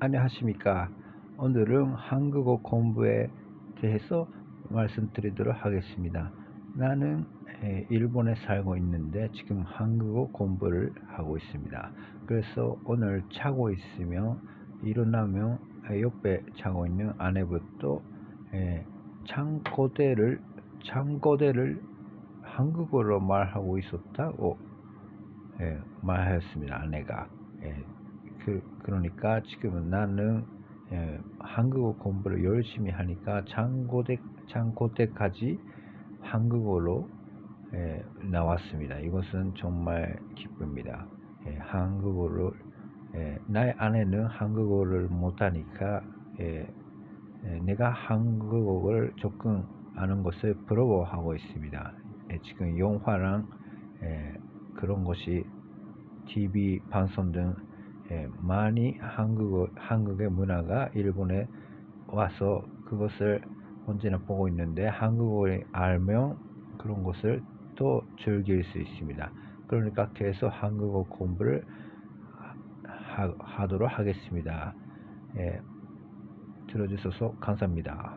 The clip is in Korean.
안녕하십니까. 오늘은 한국어 공부에 대해서 말씀드리도록 하겠습니다. 나는 에, 일본에 살고 있는데 지금 한국어 공부를 하고 있습니다. 그래서 오늘 자고 있으면 일어나면 에, 옆에 자고 있는 아내부터 에, 창고대를 창고대를 한국어로 말하고 있었다고 예, 말하였습니다. 아내가. 예, 그, 그러니까 지금은 나는 예, 한국어 공부를 열심히 하니까 장고대, 장고대까지 한국어로 예, 나왔습니다. 이것은 정말 기쁩니다. 예, 한국어를 예, 나의 아내는 한국어를 못하니까 예, 예, 내가 한국어를 조금 아는 것을 부러워하고 있습니다. 예, 지금 영화랑 예, 그런 것이 TV 방송 등 예, 많이 한국어, 한국의 문화가 일본에 와서 그것을 언제나 보고 있는데 한국어를 알면 그런 것을 또 즐길 수 있습니다. 그러니까 계속 한국어 공부를 하, 하도록 하겠습니다. 예, 들어주셔서 감사합니다.